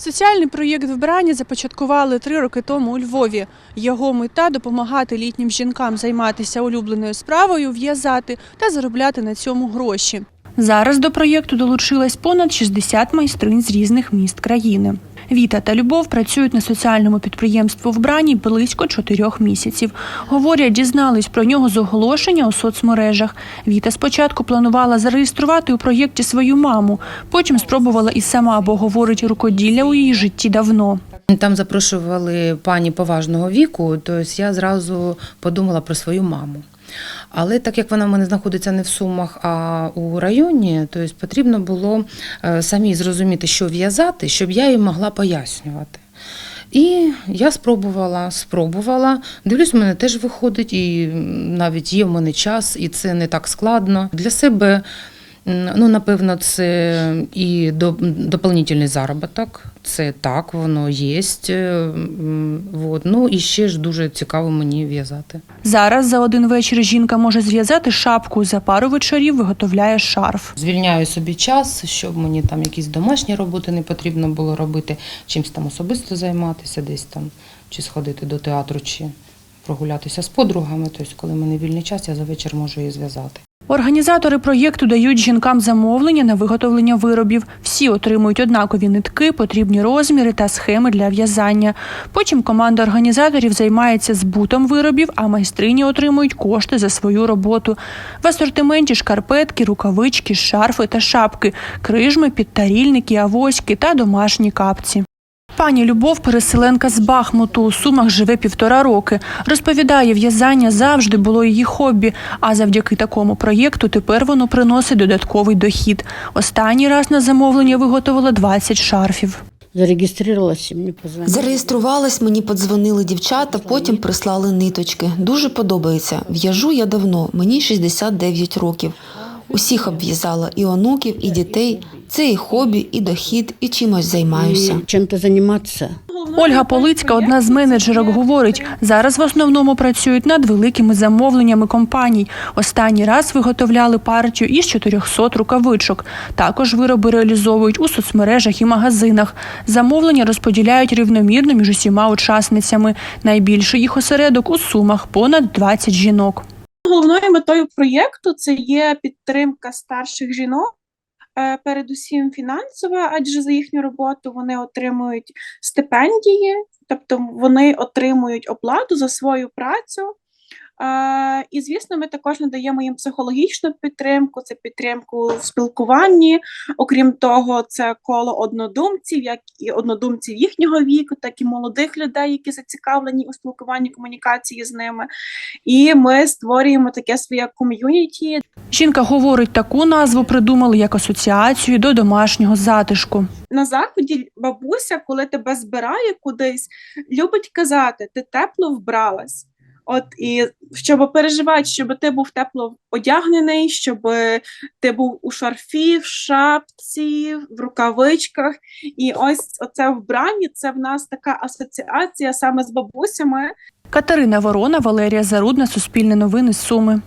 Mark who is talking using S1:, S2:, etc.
S1: Соціальний проєкт вбрання започаткували три роки тому у Львові. Його мета допомагати літнім жінкам займатися улюбленою справою, в'язати та заробляти на цьому гроші. Зараз до проєкту долучилось понад 60 майстринь з різних міст країни. Віта та Любов працюють на соціальному підприємстві вбранні близько чотирьох місяців. Говорять, дізнались про нього з оголошення у соцмережах. Віта спочатку планувала зареєструвати у проєкті свою маму, потім спробувала і сама, бо говорить, рукоділля у її житті давно.
S2: Там запрошували пані поважного віку, то я зразу подумала про свою маму. Але так як вона в мене знаходиться не в Сумах, а у районі, то есть потрібно було е, самі зрозуміти, що в'язати, щоб я їй могла пояснювати. І я спробувала, спробувала. Дивлюсь, у мене теж виходить, і навіть є в мене час, і це не так складно. Для себе, ну, напевно, це і до- дополнительний заробіток. Це так, воно є. Вот. Ну і ще ж дуже цікаво мені в'язати.
S1: Зараз за один вечір жінка може зв'язати шапку, за пару вечорів виготовляє шарф.
S2: Звільняю собі час, щоб мені там якісь домашні роботи не потрібно було робити, чимось там особисто займатися, десь там, чи сходити до театру, чи прогулятися з подругами. Тобто, коли в мене вільний час, я за вечір можу її зв'язати.
S1: Організатори проєкту дають жінкам замовлення на виготовлення виробів. Всі отримують однакові нитки, потрібні розміри та схеми для в'язання. Потім команда організаторів займається збутом виробів, а майстрині отримують кошти за свою роботу. В асортименті шкарпетки, рукавички, шарфи та шапки, крижми, підтарільники, авоськи та домашні капці. Пані Любов, переселенка з Бахмуту, у Сумах живе півтора роки. Розповідає, в'язання завжди було її хобі, а завдяки такому проєкту тепер воно приносить додатковий дохід. Останній раз на замовлення виготовила 20 шарфів.
S3: Зарегистрировалась, и мне позвонили.
S4: Зареєструвалась, мені подзвонили дівчата, потім прислали ниточки. Дуже подобається. В'яжу я давно, мені 69 років. Усіх обв'язала і онуків, і дітей. Це і хобі, і дохід, і чимось займаюся.
S3: И чем-то заниматься.
S1: Ольга Полицька, одна з менеджерок, говорить, зараз в основному працюють над великими замовленнями компаній. Останній раз виготовляли партію із 400 рукавичок. Також вироби реалізовують у соцмережах і магазинах. Замовлення розподіляють рівномірно між усіма учасницями. Найбільший їх осередок у Сумах – понад 20 жінок.
S5: Головною метою проєкту це є підтримка старших жінок, е, передусім фінансова, адже за їхню роботу вони отримують стипендії, тобто вони отримують оплату за свою працю. Е, І, звісно, ми також надаємо їм психологічну підтримку, це підтримку в спілкуванні. Окрім того, це коло однодумців, як і однодумців їхнього віку, так і молодих людей, які зацікавлені у спілкуванні комунікації з ними. І ми створюємо таке своє ком'юніті,
S1: Жінка говорить, таку назву придумали як асоціацію до домашнього затишку.
S5: на заході бабуся, коли тебе збирає кудись, любить казати: ти тепло вбралась. От і щоб переживати, щоб ти був тепло одягнений, щоб ти був у шарфі, в шапці, в рукавичках. І ось оце вбрання це в нас така асоціація саме з бабусями.
S1: Катерина Ворона, Валерія Зарудна, Суспільне новини, Суми.